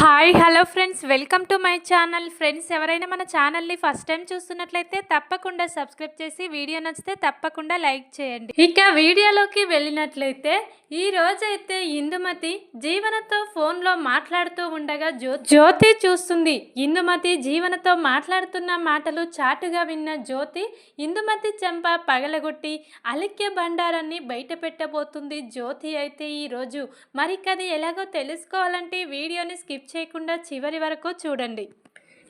Hi hello friends. Welcome to my channel. Friends ఎవరైనా మన ఛానల్ని ఫస్ట్ టైం చూస్తున్నట్లయితే తప్పకుండా సబ్స్క్రైబ్ చేసి వీడియో నచ్చితే తప్పకుండా లైక్ చేయండి. ఇక వీడియోలోకి వెళ్ళినట్లయితే ఈ రోజైతే ఇందుమతి జీవనతో ఫోన్లో మాట్లాడుతూ ఉండగా జ్యో జ్యోతి చూస్తుంది. ఇందుమతి జీవనతో మాట్లాడుతున్న మాటలు చాటుగా విన్న జ్యోతి ఇందుమతి చెంప పగలగొట్టి అలిక్య బండారాన్ని బయట పెట్టబోతుంది. జ్యోతి అయితే ఈరోజు మరికది ఎలాగో తెలుసుకోవాలంటే వీడియోని స్కిప్ చేయకుండా చివరి వరకు చూడండి.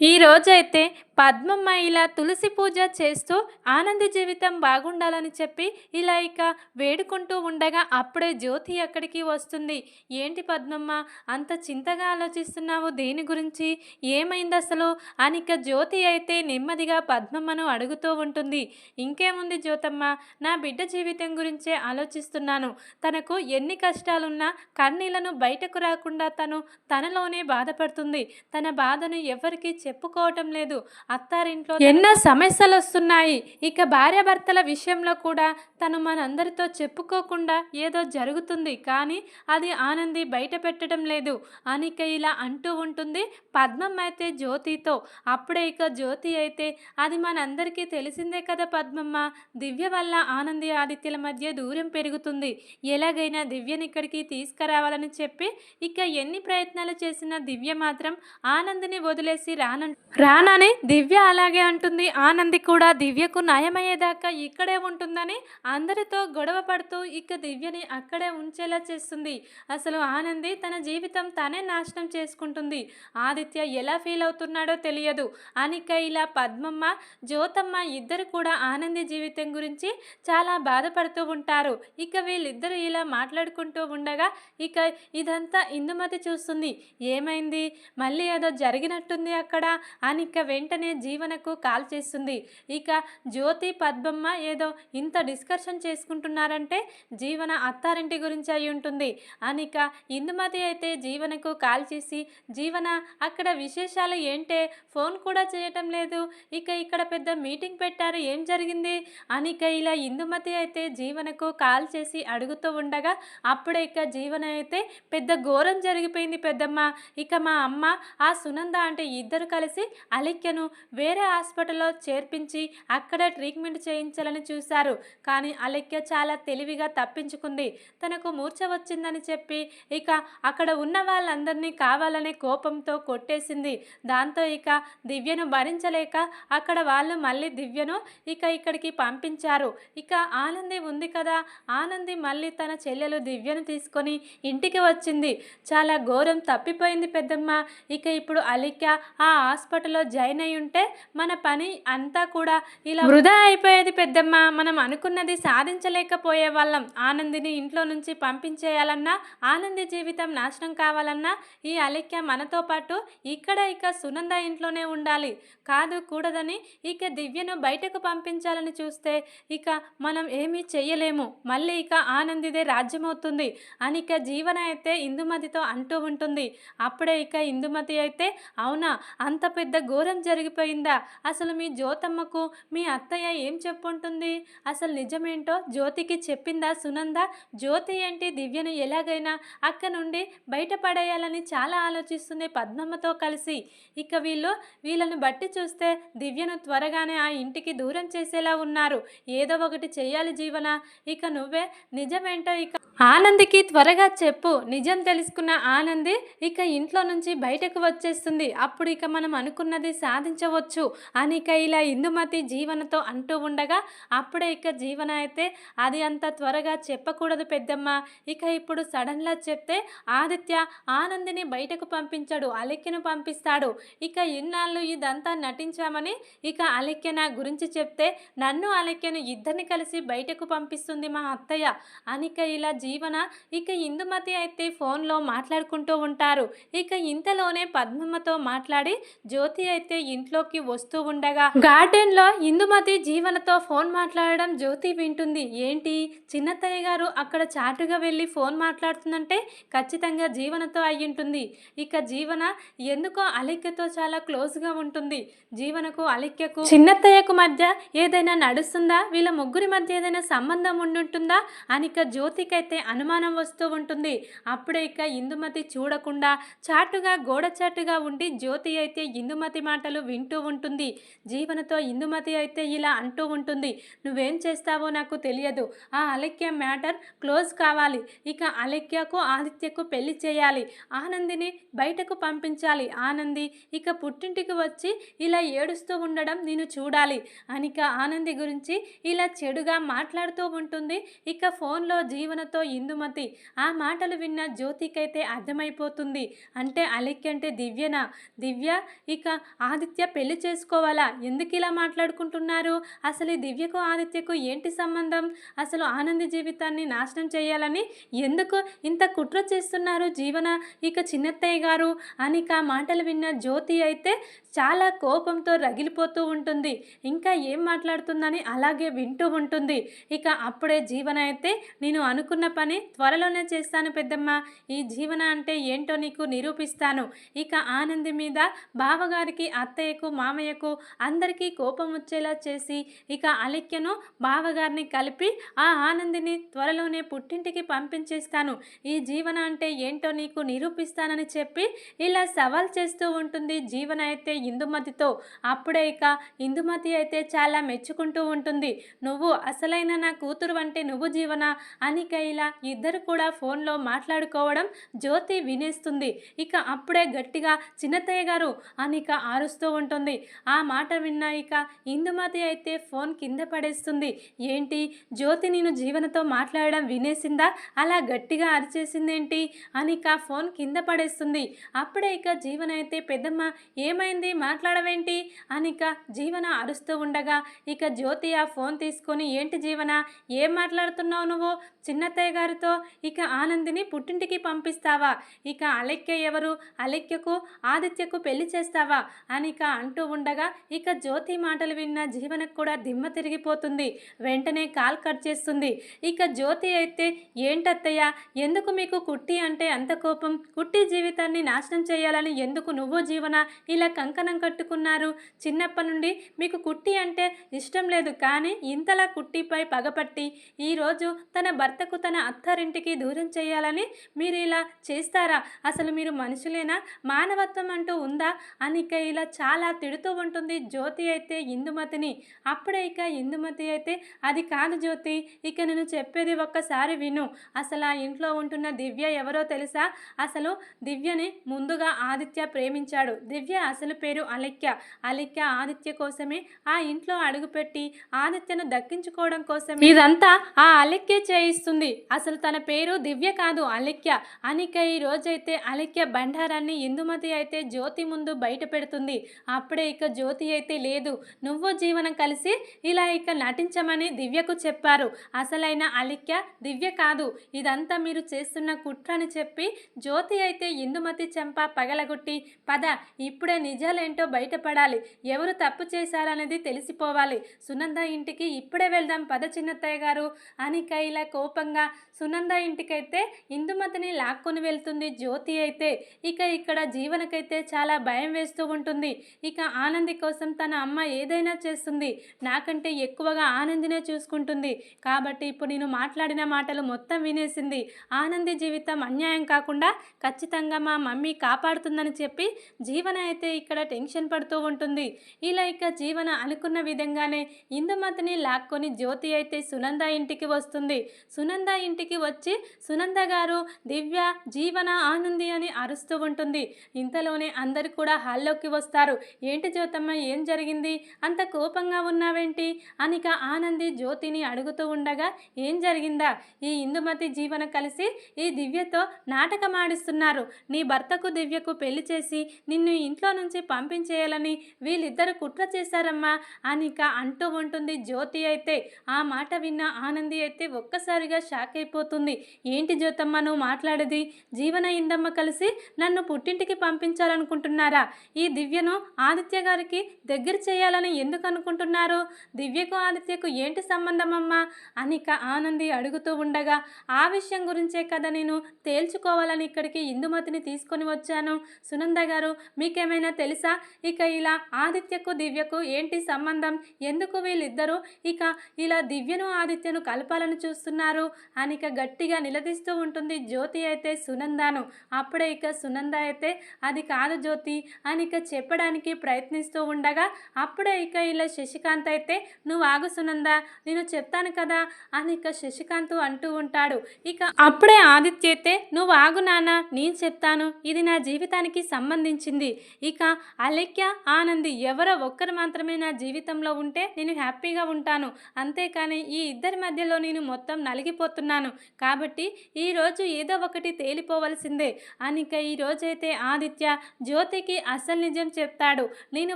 ఈ రోజైతే పద్మమ్మ ఇలా తులసి పూజ చేస్తూ ఆనంద జీవితం బాగుండాలని చెప్పి ఇలా ఇక వేడుకుంటూ ఉండగా అప్పుడే జ్యోతి అక్కడికి వస్తుంది. ఏంటి పద్మమ్మ అంత చింతగా ఆలోచిస్తున్నావు? దేని గురించి? ఏమైంది అసలు? అని ఇక జ్యోతి అయితే నెమ్మదిగా పద్మమ్మను అడుగుతూ ఉంటుంది. ఇంకేముంది జ్యోతమ్మ? నా బిడ్డ జీవితం గురించే ఆలోచిస్తున్నాను. తనకు ఎన్ని కష్టాలున్నా కన్నీళ్ళను బయటకు రాకుండా తను తనలోనే బాధపడుతుంది. తన బాధను ఎవరికి చెప్పుకోవటం లేదు. అత్తారింట్లో ఎన్నో సమస్యలు వస్తున్నాయి ఇక భార్యాభర్తల విషయంలో కూడా తను మనందరితో చెప్పుకోకుండా ఏదో జరుగుతుంది. కానీ అది ఆనంది బయట పెట్టడం లేదు. అనిక ఇలా అంటూ ఉంటుంది. పద్మమ్మ అయితే జ్యోతితో. అప్పుడే ఇక జ్యోతి అయితే అది మనందరికీ తెలిసిందే కదా పద్మమ్మ. దివ్య వల్ల ఆనంది ఆదిత్యల మధ్య దూరం పెరుగుతుంది. ఎలాగైనా దివ్యని ఇక్కడికి తీసుకురావాలని చెప్పి ఇక ఎన్ని ప్రయత్నాలు చేసినా దివ్య మాత్రం ఆనందిని వదిలేసి రాన రానని దివ్య అలాగే అంటుంది. ఆనంది కూడా దివ్యకు నయమయ్యేదాకా ఇక్కడే ఉంటుందని అందరితో గొడవ పడుతూ ఇక దివ్యని అక్కడే ఉంచేలా చేస్తుంది. అసలు ఆనంది తన జీవితం తనే నాశనం చేసుకుంటుంది. ఆదిత్య ఎలా ఫీల్ అవుతున్నాడో తెలియదు. అనిక ఇలా పద్మమ్మ జ్యోతమ్మ ఇద్దరు కూడా ఆనంది జీవితం గురించి చాలా బాధపడుతూ ఉంటారు. ఇక వీళ్ళిద్దరూ ఇలా మాట్లాడుకుంటూ ఉండగా ఇక ఇదంతా ఇందుమతి చూస్తుంది. ఏమైంది? మళ్ళీ ఏదో జరిగినట్టుంది అక్కడ? అనిక వెంటనే జీవనకు కాల్ చేస్తుంది. ఇక జ్యోతి పద్మమ్మ ఏదో ఇంత డిస్కషన్ చేసుకుంటున్నారంటే జీవన అత్తారింటి గురించి అయి ఉంటుంది. అనిక ఇందుమతి అయితే జీవనకు కాల్ చేసి జీవన అక్కడ విశేషాలు ఏంటే? ఫోన్ కూడా చేయటం లేదు. ఇక ఇక్కడ పెద్ద మీటింగ్ పెట్టారు. ఏం జరిగింది? అనిక ఇలా ఇందుమతి అయితే జీవనకు కాల్ చేసి అడుగుతూ ఉండగా అప్పుడే ఇక జీవన అయితే పెద్ద ఘోరం జరిగిపోయింది పెద్దమ్మ. ఇక మా అమ్మ ఆ సునంద అంటే ఇద్దరు కలిసి అలిక్యను వేరే హాస్పిటల్లో చేర్పించి అక్కడ ట్రీట్మెంట్ చేయించాలని చూశారు. కానీ అలిక్య చాలా తెలివిగా తప్పించుకుంది. తనకు మూర్ఛ వచ్చిందని చెప్పి ఇక అక్కడ ఉన్న వాళ్ళందరినీ కావాలనే కోపంతో కొట్టేసింది. దాంతో ఇక దివ్యను భరించలేక అక్కడ వాళ్ళు మళ్ళీ దివ్యను ఇక ఇక్కడికి పంపించారు. ఇక ఆనంది ఉంది కదా. ఆనంది మళ్ళీ తన చెల్లెలు దివ్యను తీసుకొని ఇంటికి వచ్చింది. చాలా ఘోరం తప్పిపోయింది పెద్దమ్మ. ఇక ఇప్పుడు అలిక్య ఆ హాస్పిటల్లో జాయిన్ అయి ఉంటే మన పని అంతా కూడా ఇలా వృధా అయిపోయేది పెద్దమ్మ. మనం అనుకున్నది సాధించలేకపోయే వాళ్ళం. ఆనందిని ఇంట్లో నుంచి పంపించేయాలన్నా ఆనంది జీవితం నాశనం కావాలన్నా ఈ అలిక్య మనతో పాటు ఇక్కడ ఇక సునంద ఇంట్లోనే ఉండాలి. కాదు కూడదని ఇక దివ్యను బయటకు పంపించాలని చూస్తే ఇక మనం ఏమీ చెయ్యలేము. మళ్ళీ ఇక ఆనందిదే రాజ్యమవుతుంది అని ఇక జీవన అయితే ఇందుమతితో అంటూ ఉంటుంది. అప్పుడే ఇక ఇందుమతి అయితే అవునా? అంత పెద్ద ఘోరం జరిగిపోయిందా? అసలు మీ జ్యోతమ్మకు మీ అత్తయ్య ఏం చెప్పుంటుంది? అసలు నిజమేంటో జ్యోతికి చెప్పిందా సునంద? జ్యోతి ఏంటి? దివ్యను ఎలాగైనా అక్క నుండి బయటపడేయాలని చాలా ఆలోచిస్తుంది పద్మమ్మతో కలిసి. ఇక వీళ్ళు వీళ్ళను బట్టి చూస్తే దివ్యను త్వరగానే ఆ ఇంటికి దూరం చేసేలా ఉన్నారు. ఏదో ఒకటి చేయాలి జీవన. ఇక నువ్వే నిజమేంటో ఇక ఆనందికి త్వరగా చెప్పు. నిజం తెలుసుకున్న ఆనంది ఇక ఇంట్లో నుంచి బయటకు వచ్చేస్తుంది. అప్పుడు ఇక మనం అనుకున్నది సాధించవచ్చు అని ఇక ఇలా ఇందుమతి జీవనతో అంటూ ఉండగా అప్పుడే ఇక జీవన అయితే అది అంత త్వరగా చెప్పకూడదు పెద్దమ్మ. ఇక ఇప్పుడు సడన్లా చెప్తే ఆదిత్య ఆనందిని బయటకు పంపించాడు అలిక్యను పంపిస్తాడు. ఇక ఇన్నాళ్ళు ఇదంతా నటించామని ఇక అలిక్య నా గురించి చెప్తే నన్ను అలిక్యను ఇద్దరిని కలిసి బయటకు పంపిస్తుంది మా అత్తయ్య అనిక ఇలా జీవన ఇక ఇందుమతి అయితే ఫోన్లో మాట్లాడుకుంటూ ఉంటారు. ఇక ఇంతలోనే పద్మమ్మతో మాట్లాడి జ్యోతి అయితే ఇంట్లోకి వస్తూ ఉండగా గార్డెన్లో ఇందుమతి జీవనతో ఫోన్ మాట్లాడడం జ్యోతి వింటుంది. ఏంటి? చిన్నత్తయ్య గారు అక్కడ చాటుగా వెళ్ళి ఫోన్ మాట్లాడుతుందంటే ఖచ్చితంగా జీవనతో అయ్యుంటుంది. ఇక జీవన ఎందుకో అలిక్యతో చాలా క్లోజ్గా ఉంటుంది. జీవనకు అలిక్యకు చిన్నత్తయ్యకు మధ్య ఏదైనా నడుస్తుందా? వీళ్ళ ముగ్గురి మధ్య ఏదైనా సంబంధం ఉండుంటుందా? అని ఇక జ్యోతికైతే అనుమానం వస్తూ ఉంటుంది. అప్పుడే ఇక ఇందుమతి చూడకుండా చాటుగా గోడ చాటుగా ఉండి జ్యోతి అయితే ఇందుమతి మాటలు వింటూ ఉంటుంది. జీవనతో ఇందుమతి అయితే ఇలా అంటూ ఉంటుంది. నువ్వేం చేస్తావో నాకు తెలియదు. ఆ అలక్య మ్యాటర్ క్లోజ్ కావాలి. ఇక అలక్యకు ఆదిత్యకు పెళ్ళి చేయాలి. ఆనందిని బయటకు పంపించాలి. ఆనంది ఇక పుట్టింటికి వచ్చి ఇలా ఏడుస్తూ ఉండడం నేను చూడాలి. అనిక ఆనంది గురించి ఇలా చెడుగా మాట్లాడుతూ ఉంటుంది. ఇక ఫోన్లో జీవనతో ఇందుమతి. ఆ మాటలు విన్న జ్యోతికైతే అర్థమైపోతుంది. అంటే అలెక్కి అంటే దివ్యనా? దివ్య ఇక ఆదిత్య పెళ్ళి చేసుకోవాలా? ఎందుకు ఇలా మాట్లాడుకుంటున్నారు? అసలు ఈ దివ్యకు ఆదిత్యకు ఏంటి సంబంధం? అసలు ఆనంది జీవితాన్ని నాశనం చేయాలని ఎందుకు ఇంత కుట్ర చేస్తున్నారు జీవన? ఇక చిన్నత్తయ్య గారు అనిక మాటలు విన్న జ్యోతి అయితే చాలా కోపంతో రగిలిపోతూ ఉంటుంది. ఇంకా ఏం మాట్లాడుతుందని అలాగే వింటూ ఉంటుంది. ఇక అప్పుడే జీవన అయితే నేను అనుకున్న పని త్వరలోనే చేస్తాను పెద్దమ్మ. ఈ జీవన అంటే ఏంటో నీకు నిరూపిస్తాను. ఇక ఆనంది మీద బావగారికి అత్తయ్యకు మామయ్యకు అందరికీ కోపం వచ్చేలా చేసి ఇక అలిక్యను బావగారిని కలిపి ఆ ఆనందిని త్వరలోనే పుట్టింటికి పంపించేస్తాను. ఈ జీవన అంటే ఏంటో నీకు నిరూపిస్తానని చెప్పి ఇలా సవాల్ చేస్తూ ఉంటుంది. జీవన అయితే ఇందుమతితో. అప్పుడే ఇక ఇందుమతి అయితే చాలా మెచ్చుకుంటూ ఉంటుంది. నువ్వు అసలైన నా కూతురు అంటే నువ్వు జీవన? అనిక ఇలా ఇద్దరు కూడా ఫోన్లో మాట్లాడుకోవడం జ్యోతి వినేస్తుంది. ఇక అప్పుడే గట్టిగా చిన్నతయ్య గారు అనిక ఆరుస్తూ ఉంటుంది. ఆ మాట విన్నా ఇక ఇందుమతి అయితే ఫోన్ కింద పడేస్తుంది. ఏంటి? జ్యోతి నేను జీవనతో మాట్లాడడం వినేసిందా? అలా గట్టిగా అరిచేసిందేంటి? అనిక ఫోన్ కింద పడేస్తుంది. అప్పుడే ఇక జీవన అయితే పెద్దమ్మ ఏమైంది? మాట్లాడవేంటి? అనిక జీవన అరుస్తూ ఉండగా ఇక జ్యోతి ఆ ఫోన్ తీసుకొని ఏంటి జీవన? ఏం మాట్లాడుతున్నావు నువ్వు? చిన్నత్తయ్య గారితో ఇక ఆనందిని పుట్టింటికి పంపిస్తావా? ఇక అలెక్య ఎవరు? అలెక్యకు ఆదిత్యకు పెళ్ళి చేస్తావా? అనిక అంటూ ఉండగా ఇక జ్యోతి మాటలు విన్న జీవనకు కూడా దిమ్మ తిరిగిపోతుంది. వెంటనే కాల్ కట్ చేస్తుంది. ఇక జ్యోతి అయితే ఏంటత్తయ్య? ఎందుకు మీకు కుట్టి అంటే అంత కోపం? కుట్టి జీవితాన్ని నాశనం చేయాలని ఎందుకు నువ్వు జీవన? ఇలా కంకణం కట్టుకున్నారు. చిన్నప్పటి నుండి మీకు కుట్టి అంటే ఇష్టం లేదు కానీ ఇంతలా కుట్టిపై పగపట్టి ఈరోజు తన భర్తకు తన అత్తారింటికి దూరం చేయాలని మీరు ఇలా చేస్తారా? అసలు మీరు మనుషులేనా? మానవత్వం అంటూ ఉందా? అని ఇక ఇలా చాలా తిడుతూ ఉంటుంది జ్యోతి అయితే ఇందుమతిని. అప్పుడే ఇక ఇందుమతి అయితే అది కాదు జ్యోతి. ఇక నేను చెప్పేది ఒక్కసారి విను. అసలు ఆ ఇంట్లో ఉంటున్న దివ్య ఎవరో తెలుసా? అసలు దివ్యని ముందుగా ఆదిత్య ప్రేమించాడు. దివ్య అసలు పేరు అలెక్య అలెక్య ఆదిత్య కోసమే ఆ ఇంట్లో అడుగుపెట్టి ఆదిత్యను దక్కించుకోవడం కోసం ఇదంతా ఆ అలెక్య చేయిస్తుంది. అసలు తన పేరు దివ్య కాదు అలెక్య అనిక ఈ రోజైతే అలెక్య బండారాన్ని ఇందుమతి అయితే జ్యోతి ముందు బయట పెడుతుంది. అప్పుడే ఇక జ్యోతి అయితే లేదు. నువ్వు జీవనం కలిసి ఇలా ఇక నటించమని దివ్యకు చెప్పారు. అసలైన అలిక్య దివ్య కాదు. ఇదంతా మీరు చేస్తున్న కుట్ర అని చెప్పి జ్యోతి అయితే ఇందుమతి చెంప పగలగొట్టి పద ఇప్పుడే నిజాలు నిజాలేంటో బయటపడాలి. ఎవరు తప్పు చేశారనేది తెలిసిపోవాలి. సునంద ఇంటికి ఇప్పుడే వెళ్దాం పద చిన్నత్తయ్య గారు అని కైలా కోపంగా సునంద ఇంటికైతే ఇందుమతిని లాక్కొని వెళ్తుంది జ్యోతి అయితే. ఇక ఇక్కడ జీవనకైతే చాలా భయం వేస్తూ ఉంటుంది. ఇక ఆనంది కోసం తన అమ్మ ఏదైనా చేస్తుంది. నాకంటే ఎక్కువగా ఆనందినే చూసుకుంటుంది. కాబట్టి ఇప్పుడు నేను మాట్లాడిన మాటలు మొత్తం వినేసింది. ఆనంది జీవితం అన్యాయం కాకుండా ఖచ్చితంగా మా మమ్మీ కాపాడుతుందని చెప్పి జీవన అయితే ఇక్కడ టెన్షన్ పడుతూ ఉంటుంది. ఇలా ఇక జీవన అనుకున్న విధంగానే ఇందుమతిని లాక్కొని జ్యోతి అయితే సునంద ఇంటికి వస్తుంది. సునంద ఇంటికి వచ్చి సునంద గారు దివ్య జీవన ఆనంది అని అరుస్తూ ఉంటుంది. ఇంతలోనే అందరు కూడా హాల్లోకి వస్తారు. ఏంటి జ్యోతమ్మ ఏం జరిగింది? అంత కోపంగా ఉన్నావేంటి? అనిక ఆనంది జ్యోతిని అడుగుతూ ఉండగా ఏం జరిగిందా? ఈ ఇందుమతి జీవన కలిసి ఈ దివ్యతో నాటకం ఆడిస్తున్నారు. నీ భర్తకు దివ్యకు పెళ్ళి చేసి నిన్ను ఇంట్లో నుంచి పంపించేయాలని వీళ్ళిద్దరు కుట్ర చేశారమ్మా అనిక అంటూ ఉంటుంది జ్యోతి అయితే. ఆ మాట విన్న ఆనంది అయితే ఒక్కసారిగా షాక్ అయిపోతుంది. ఏంటి జ్యోతమ్మ నువ్వు మాట్లాడేది? జీవన ఇందమ్మ కలిసి నన్ను పుట్టింటికి పంపించాలనుకుంటున్నారా? ఈ దివ్యను ఆదిత్య గారికి దగ్గర చేయాలని ఎందుకు అనుకుంటున్నారు? దివ్యకు ఆదిత్యకు ఏంటి సంబంధం అమ్మా అనిక ఆనంది అడుగుతూ ఉండగా ఆ విషయం గురించే కదా నేను తేల్చుకోవాలని ఇక్కడికి ఇందుమతిని తీసుకొని వచ్చాను. సునంద గారు మీకేమైనా తెలుసా? ఇక ఇలా ఆదిత్యకు దివ్యకు ఏంటి సంబంధం? ఎందుకు వీళ్ళిద్దరూ ఇక ఇలా దివ్యను ఆదిత్యను కలపాలని చూస్తున్నారు? అనిక గట్టిగా నిలదీస్తూ ఉంటుంది జ్యోతి అయితే సునందాను. అప్పుడే ఇక సునంద అయితే అది కాదు జ్యోతి అని ఇక చెప్పడానికి ప్రయత్నిస్తూ ఉండగా అప్పుడే ఇక ఇలా శశికాంత్ అయితే నువ్వు ఆగు సునంద నేను చెప్తాను కదా అని ఇక శశికాంత్ అంటూ ఉంటాడు. ఇక అప్పుడే ఆదిత్య అయితే నువ్వు ఆగు నాన్న నేను చెప్తాను. ఇది నా జీవితానికి సంబంధించింది. ఇక అలెక్య ఆనంది ఎవరో ఒక్కరు మాత్రమే నా జీవితంలో ఉంటే నేను హ్యాపీగా ఉంటాను. అంతేకాని ఈ ఇద్దరి మధ్యలో నేను మొత్తం నలిగిపోతున్నాను. కాబట్టి ఈరోజు ఏదో ఒకటి తేలిపోవలసిందే. అనిక ఈ రోజైతే ఆదిత్య జ్యోతికి అసలు నిజం చెప్తాడు. నేను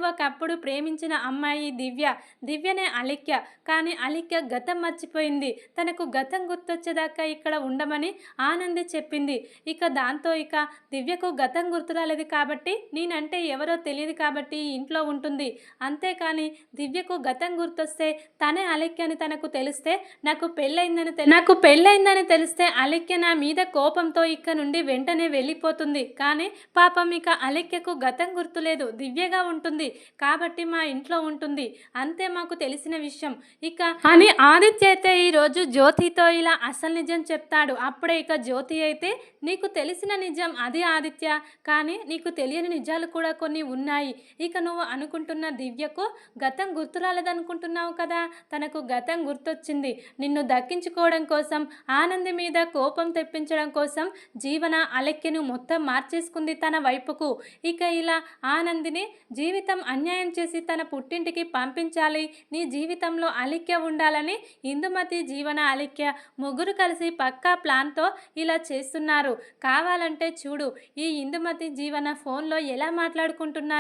ఒకప్పుడు ప్రేమించిన అమ్మాయి దివ్య. దివ్యనే అలిక్య కానీ అలిక్య గతం మర్చిపోయింది. తనకు గతం గుర్తొచ్చేదాకా ఇక్కడ ఉండమని ఆనంది చెప్పింది. ఇక దాంతో ఇక దివ్యకు గతం గుర్తు రాలేదు కాబట్టి నేనంటే ఎవరో తెలియదు తెలియదు కాబట్టి ఇంట్లో ఉంటుంది. అంతేకాని దివ్యకు గతం గుర్తొస్తే తనే అలిక్య అని తనకు తెలిస్తే నాకు పెళ్ళయిందని నాకు పెళ్ళయిందని తెలిస్తే అలిక్య నా మీద కోపంతో ఇక్కడ నుండి వెంటనే వెళ్ళిపోతుంది. కానీ పాపం ఇక అలిక్యకు గతం గుర్తులేదు. దివ్యగా ఉంటుంది. కాబట్టి మా ఇంట్లో ఉంటుంది. అంతే మాకు తెలిసిన విషయం. ఇక అని ఆదిత్య అయితే ఈరోజు జ్యోతితో ఇలా అసలు నిజం చెప్తాడు. అప్పుడే ఇక జ్యోతి అయితే నీకు తెలిసిన నిజం అది ఆదిత్య. కానీ నీకు తెలియని నిజాలు కూడా కొన్ని ఉన్నాయి ఉన్నాయి. ఇక నువ్వు అనుకుంటున్న దివ్యకు గతం గుర్తు రాలేదనుకుంటున్నావు కదా? తనకు గతం గుర్తొచ్చింది. నిన్ను దక్కించుకోవడం కోసం ఆనంది మీద కోపం తెప్పించడం కోసం జీవన అలెక్యను మొత్తం మార్చేసుకుంది తన వైపుకు. ఇక ఇలా ఆనందిని జీవితం అన్యాయం చేసి తన పుట్టింటికి పంపించాలి. నీ జీవితంలో అలిక్య ఉండాలని ఇందుమతి జీవన అలిక్య ముగ్గురు కలిసి పక్కా ప్లాన్తో ఇలా చేస్తున్నారు. కావాలంటే చూడు ఈ ఇందుమతి జీవన ఫోన్లో ఎలా మాట్లాడుకుంటున్నా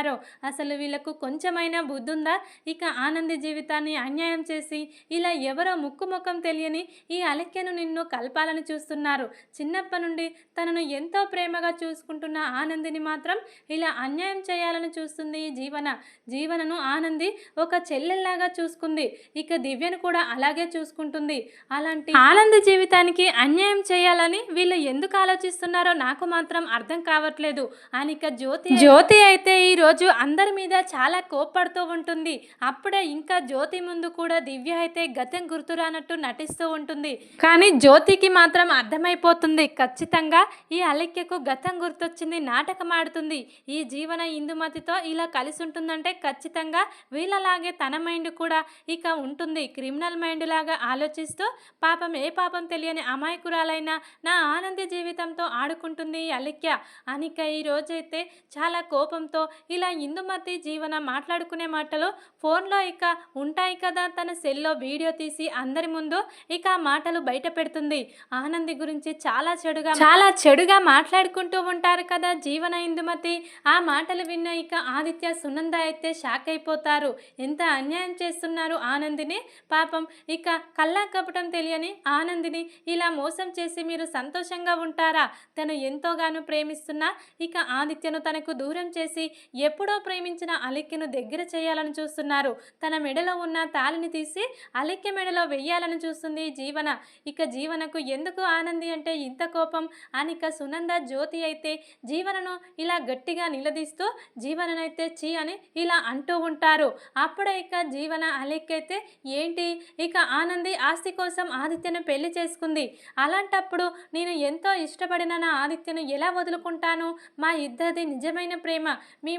అసలు వీళ్ళకు కొంచెమైనా బుద్ధుందా? ఇక ఆనంది జీవితాన్ని అన్యాయం చేసి ఇలా ఎవరో ముక్కు ముఖం తెలియని ఈ అలెక్యను నిన్ను కలపాలని చూస్తున్నారు. చిన్నప్పటి నుండి తనను ఎంతో ప్రేమగా చూసుకుంటున్న ఆనందిని మాత్రం ఇలా అన్యాయం చేయాలని చూస్తుంది ఈ జీవన. జీవనను ఆనంది ఒక చెల్లెల్లాగా చూసుకుంది. ఇక దివ్యను కూడా అలాగే చూసుకుంటుంది. అలాంటి ఆనంది జీవితానికి అన్యాయం చేయాలని వీళ్ళు ఎందుకు ఆలోచిస్తున్నారో నాకు మాత్రం అర్థం కావట్లేదు. అనిక జ్యోతి జ్యోతి అయితే ఈ రోజు అందరి మీద చాలా కోప్పడుతూ ఉంటుంది. అప్పుడే ఇంకా జ్యోతి ముందు కూడా దివ్య అయితే గతం గుర్తురానట్టు నటిస్తూ ఉంటుంది. కానీ జ్యోతికి మాత్రం అర్థమైపోతుంది. ఖచ్చితంగా ఈ అలెక్యకు గతం గుర్తొచ్చింది నాటకం ఆడుతుంది. ఈ జీవన ఇందుమతితో ఇలా కలిసి ఉంటుందంటే ఖచ్చితంగా వీళ్ళలాగే తన మైండ్ కూడా ఇక ఉంటుంది. క్రిమినల్ మైండ్ లాగా ఆలోచిస్తూ పాపం ఏ పాపం తెలియని అమాయకురాలైన నా ఆనంద జీవితంతో ఆడుకుంటుంది ఈ అలెక్య అనిక ఈ రోజైతే చాలా కోపంతో ఇలా ఇందుమతి జీవన మాట్లాడుకునే మాటలు ఫోన్లో ఇక ఉంటాయి కదా తన సెల్లో వీడియో తీసి అందరి ముందు ఇక మాటలు బయట పెడుతుంది. ఆనంది గురించి చాలా చెడుగా చాలా చెడుగా మాట్లాడుకుంటూ ఉంటారు కదా జీవన ఇందుమతి. ఆ మాటలు విన్న ఇక ఆదిత్య సునంద అయితే షాక్ అయిపోతారు. ఎంత అన్యాయం చేస్తున్నారు ఆనందిని? పాపం ఇక కల్లా కపటం తెలియని ఆనందిని ఇలా మోసం చేసి మీరు సంతోషంగా ఉంటారా? తను ఎంతోగానో ప్రేమిస్తున్నా ఇక ఆదిత్యను తనకు దూరం చేసి ఎప్పుడో ప్రేమించిన అలిక్యను దగ్గర చేయాలని చూస్తున్నారు. తన మెడలో ఉన్న తాలిని తీసి అలిక్య మెడలో వెయ్యాలని చూస్తుంది జీవన. ఇక జీవనకు ఎందుకు ఆనంది అంటే ఇంత కోపం? అనిక సునంద జ్యోతి అయితే జీవనను ఇలా గట్టిగా నిలదీస్తూ జీవననైతే చీ అని ఇలా అంటూ ఉంటారు. అప్పుడే ఇక జీవన అలెక్కి అయితే ఏంటి? ఇక ఆనంది ఆస్తి కోసం ఆదిత్యను పెళ్ళి చేసుకుంది. అలాంటప్పుడు నేను ఎంతో ఇష్టపడిన నా ఆదిత్యను ఎలా వదులుకుంటాను? మా ఇద్దరిది నిజమైన ప్రేమ.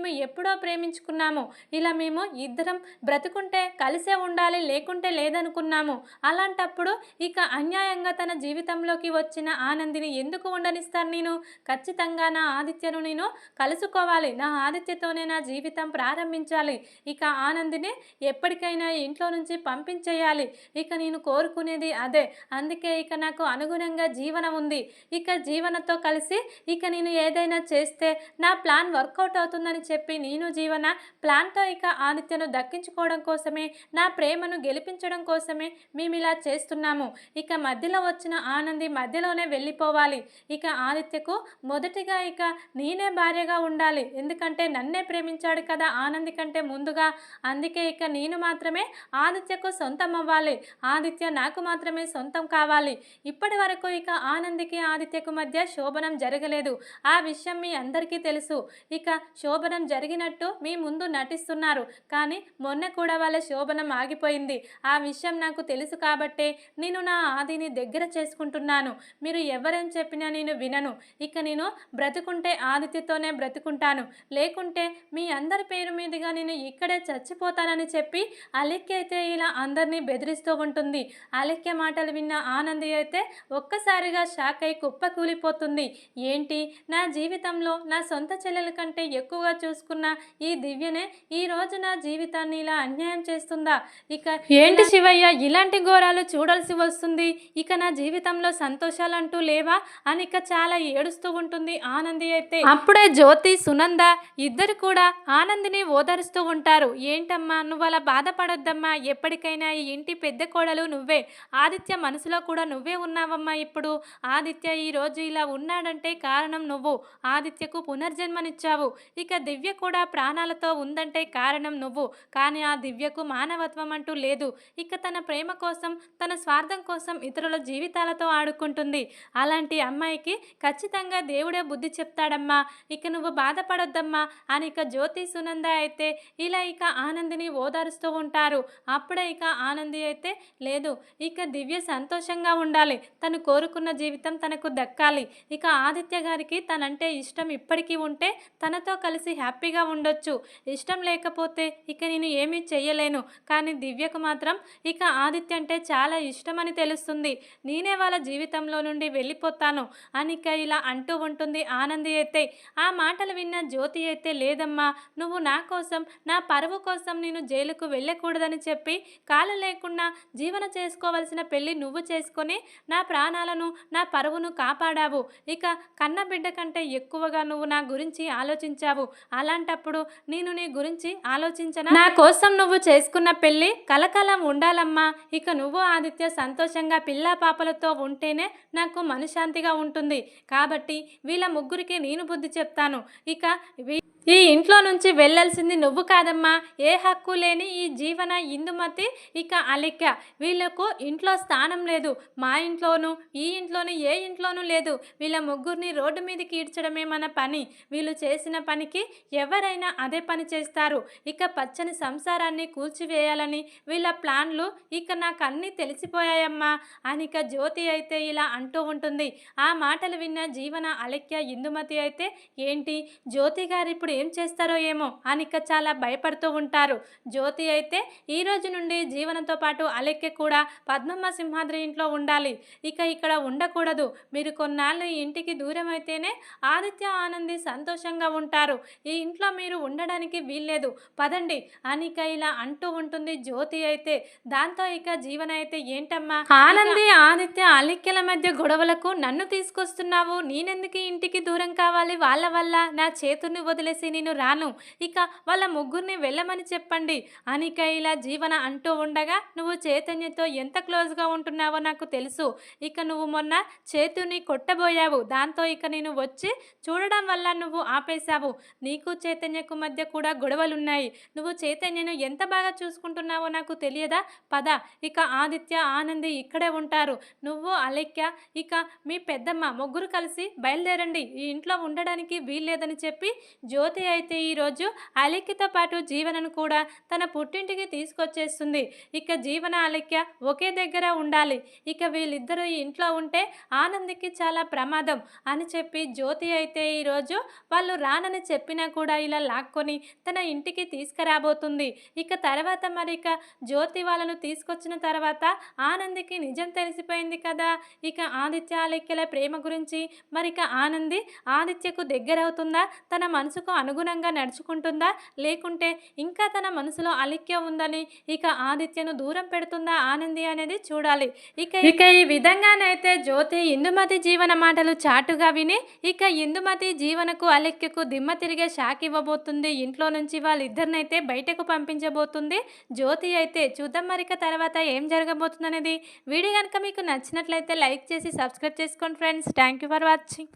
మేము ఎప్పుడో ప్రేమించుకున్నాము. ఇలా మేము ఇద్దరం బ్రతుకుంటే కలిసే ఉండాలి లేకుంటే లేదనుకున్నాము. అలాంటప్పుడు ఇక అన్యాయంగా తన జీవితంలోకి వచ్చిన ఆనందిని ఎందుకు ఉండనిస్తాను నేను? ఖచ్చితంగా నా ఆదిత్యను నేను కలుసుకోవాలి. నా ఆదిత్యతోనే నా జీవితం ప్రారంభించాలి. ఇక ఆనందిని ఎప్పటికైనా ఇంట్లో నుంచి పంపించేయాలి. ఇక నేను కోరుకునేది అదే. అందుకే ఇక నాకు అనుగుణంగా జీవనం ఉంది. ఇక జీవనతో కలిసి ఇక నేను ఏదైనా చేస్తే నా ప్లాన్ వర్కౌట్ అవుతుందని చెప్పి నేను జీవన ప్లాన్తో ఇక ఆదిత్యను దక్కించుకోవడం కోసమే నా ప్రేమను గెలిపించడం కోసమే మేము ఇలా చేస్తున్నాము. ఇక మధ్యలో వచ్చిన ఆనంది మధ్యలోనే వెళ్ళిపోవాలి. ఇక ఆదిత్యకు మొదటిగా ఇక నేనే భార్యగా ఉండాలి. ఎందుకంటే నన్నే ప్రేమించాడు కదా ఆనంది కంటే ముందుగా. అందుకే ఇక నేను మాత్రమే ఆదిత్యకు సొంతం అవ్వాలి ఆదిత్య నాకు మాత్రమే సొంతం కావాలి. ఇప్పటి వరకు ఇక ఆనందికి ఆదిత్యకు మధ్య శోభనం జరగలేదు. ఆ విషయం మీ అందరికీ తెలుసు. ఇక శోభనం జరిగినట్టు మీ ముందు నటిస్తున్నారు. కానీ మొన్న కూడా వాళ్ళ శోభనం ఆగిపోయింది. ఆ విషయం నాకు తెలుసు కాబట్టే నేను నా ఆదిని దగ్గర చేసుకుంటున్నాను. మీరు ఎవరేం చెప్పినా నేను వినను. ఇక నేను బ్రతుకుంటే ఆదిత్యతోనే బ్రతుకుంటాను. లేకుంటే మీ అందరి పేరు మీదుగా నేను ఇక్కడే చచ్చిపోతానని చెప్పి అలెక్య అయితే ఇలా అందరినీ బెదిరిస్తూ ఉంటుంది. అలెక్య మాటలు విన్న ఆనంది అయితే ఒక్కసారిగా షాక్ అయి కుప్ప కూలిపోతుంది ఏంటి? నా జీవితంలో నా సొంత చెల్లెల కంటే ఎక్కువగా చూ చూసుకున్న ఈ దివ్యనే ఈ రోజు నా జీవితాన్ని ఇలా అన్యాయం చేస్తుందా? ఇక ఏంటి శివయ్య? ఇలాంటి ఘోరాలు చూడాల్సి వస్తుంది. ఇక నా జీవితంలో సంతోషాలు అంటూ లేవా? అని ఇక చాలా ఏడుస్తూ ఉంటుంది ఆనంది అయితే. అప్పుడే జ్యోతి సునంద ఇద్దరు కూడా ఆనందిని ఓదరుస్తూ ఉంటారు. ఏంటమ్మా? నువ్వు అలా బాధపడొద్దమ్మా. ఎప్పటికైనా ఈ ఇంటి పెద్ద కోడలు నువ్వే. ఆదిత్య మనసులో కూడా నువ్వే ఉన్నావమ్మా ఇప్పుడు. ఆదిత్య ఈ రోజు ఇలా ఉన్నాడంటే కారణం నువ్వు. ఆదిత్యకు పునర్జన్మనిచ్చావు. ఇక దివ్య దివ్య కూడా ప్రాణాలతో ఉందంటే కారణం నువ్వు. కానీ ఆ దివ్యకు మానవత్వం అంటూ లేదు. ఇక తన ప్రేమ కోసం తన స్వార్థం కోసం ఇతరుల జీవితాలతో ఆడుకుంటుంది. అలాంటి అమ్మాయికి ఖచ్చితంగా దేవుడే బుద్ధి చెప్తాడమ్మా. ఇక నువ్వు బాధపడొద్దమ్మా అని ఇక జ్యోతి సునంద అయితే ఇలా ఇక ఆనందిని ఓదారుస్తూ ఉంటారు. అప్పుడే ఇక ఆనంది అయితే లేదు. ఇక దివ్య సంతోషంగా ఉండాలి. తను కోరుకున్న జీవితం తనకు దక్కాలి. ఇక ఆదిత్య గారికి తనంటే ఇష్టం ఇప్పటికీ ఉంటే తనతో కలిసి హ్యాపీ హ్యాపీగా ఉండొచ్చు. ఇష్టం లేకపోతే ఇక నేను ఏమీ చెయ్యలేను. కానీ దివ్యకు మాత్రం ఇక ఆదిత్య అంటే చాలా ఇష్టమని తెలుస్తుంది. నేనే వాళ్ళ జీవితంలో నుండి వెళ్ళిపోతాను అని ఇక ఇలా అంటూ ఉంటుంది ఆనంది అయితే. ఆ మాటలు విన్న జ్యోతి అయితే లేదమ్మా నువ్వు నా కోసం నా పరువు కోసం నేను జైలుకు వెళ్ళకూడదని చెప్పి కాలు లేకుండా జీవన చేసుకోవలసిన పెళ్ళి నువ్వు చేసుకొని నా ప్రాణాలను నా పరువును కాపాడావు. ఇక కన్న బిడ్డ కంటే ఎక్కువగా నువ్వు నా గురించి ఆలోచించావు. అలాంటప్పుడు నేను నీ గురించి ఆలోచించనా? నా కోసం నువ్వు చేసుకున్న పెళ్ళి కలకాలం ఉండాలమ్మా. ఇక నువ్వు ఆదిత్య సంతోషంగా పిల్ల పాపలతో ఉంటేనే నాకు మనశ్శాంతిగా ఉంటుంది. కాబట్టి వీళ్ళ ముగ్గురికి నేను బుద్ధి చెప్తాను. ఇక వీ- ఈ ఇంట్లో నుంచి వెళ్ళాల్సింది నువ్వు కాదమ్మా. ఏ హక్కు లేని ఈ జీవన ఇందుమతి ఇక అలిక వీళ్ళకు ఇంట్లో స్థానం లేదు. మా ఇంట్లోనూ ఈ ఇంట్లోనూ ఏ ఇంట్లోనూ లేదు. వీళ్ళ ముగ్గురిని రోడ్డు మీదకి ఈడ్చడమే మన పని. వీళ్ళు చేసిన పనికి ఎవరైనా అదే పని చేస్తారు. ఇక పచ్చని సంసారాన్ని కూల్చివేయాలని వీళ్ళ ప్లాన్లు ఇక నాకు అన్నీ తెలిసిపోయాయమ్మా. అని ఇక జ్యోతి అయితే ఇలా అంటూ ఉంటుంది. ఆ మాటలు విన్న జీవన అలెక్య ఇందుమతి అయితే ఏంటి? జ్యోతి గారు ఇప్పుడు ఏం చేస్తారో ఏమో అనిక చాలా భయపడుతూ ఉంటారు. జ్యోతి అయితే ఈ రోజు నుండి జీవనంతో పాటు అలెక్య కూడా పద్మమ్మ సింహాద్రి ఇంట్లో ఉండాలి. ఇక ఇక్కడ ఉండకూడదు. మీరు కొన్నాళ్ళు ఈ ఇంటికి దూరం అయితేనే ఆదిత్య ఆనంది సంతోషంగా ఉంటారు. ఈ ఇంట్లో మీరు ఉండడానికి వీల్లేదు. పదండి అనిక ఇలా అంటూ ఉంటుంది జ్యోతి అయితే. దాంతో ఇక జీవన అయితే ఏంటమ్మా? ఆనంది ఆదిత్య అలిక్యల మధ్య గొడవలకు నన్ను తీసుకొస్తున్నావు. నేనెందుకు ఇంటికి దూరం కావాలి? వాళ్ళ వల్ల నా చేతుని వదిలేసి నేను రాను. ఇక వాళ్ళ ముగ్గురిని వెళ్ళమని చెప్పండి. అనిక ఇలా జీవన అంటూ ఉండగా నువ్వు చైతన్యతో ఎంత క్లోజ్గా ఉంటున్నావో నాకు తెలుసు. ఇక నువ్వు మొన్న చేతుని కొట్టబోయావు. దాంతో ఇక నేను వచ్చి చూడడం వల్ల నువ్వు ఆపేశావు. నీకు చైతన్యకు మధ్య కూడా గొడవలున్నాయి. నువ్వు చైతన్యను ఎంత బాగా చూసుకుంటున్నావో నాకు తెలియదా? పద. ఇక ఆదిత్య ఆనంది ఇక్కడే ఉంటారు. నువ్వు అలెక్య ఇక మీ పెద్దమ్మ ముగ్గురు కలిసి బయలుదేరండి. ఈ ఇంట్లో ఉండడానికి వీల్లేదని చెప్పి జ్యోతి అయితే ఈరోజు అలెక్యతో పాటు జీవనను కూడా తన పుట్టింటికి తీసుకొచ్చేస్తుంది. ఇక జీవన అలెక్య ఒకే దగ్గర ఉండాలి. ఇక వీళ్ళిద్దరూ ఇంట్లో ఉంటే ఆనందికి చాలా ప్రమాదం అని చెప్పి జ్యోతి అయితే ఈరోజు వాళ్ళు రానని చెప్పినా కూడా ఇలా లాక్కొని తన ఇంటికి తీసుకురాబోతుంది. ఇక తర్వాత మరి ఇక జ్యోతి వాళ్ళను తీసుకొచ్చిన తర్వాత ఆనందికి నిజం తెలిసిపోయింది కదా. ఇక ఆదిత్య అలెక్యల ప్రేమ గురించి మరి ఇక ఆనంది ఆదిత్యకు దగ్గరవుతుందా? తన మనసుకు అనుగుణంగా నడుచుకుంటుందా? లేకుంటే ఇంకా తన మనసులో అలిక్య ఉందని ఇక ఆదిత్యను దూరం పెడుతుందా ఆనంది అనేది చూడాలి. ఇక ఇక ఈ విధంగానైతే జ్యోతి ఇందుమతి జీవన మాటలు చాటుగా విని ఇక ఇందుమతి జీవనకు అలిక్యకు దిమ్మ తిరిగే షాక్ ఇవ్వబోతుంది. ఇంట్లో నుంచి వాళ్ళిద్దరినైతే బయటకు పంపించబోతుంది. జ్యోతి అయితే చూద్దాం మరిక తర్వాత ఏం జరగబోతుంది అనేది వీడియో కనుక మీకు నచ్చినట్లయితే లైక్ చేసి సబ్స్క్రైబ్ చేసుకోండి friends. Thank you for watching.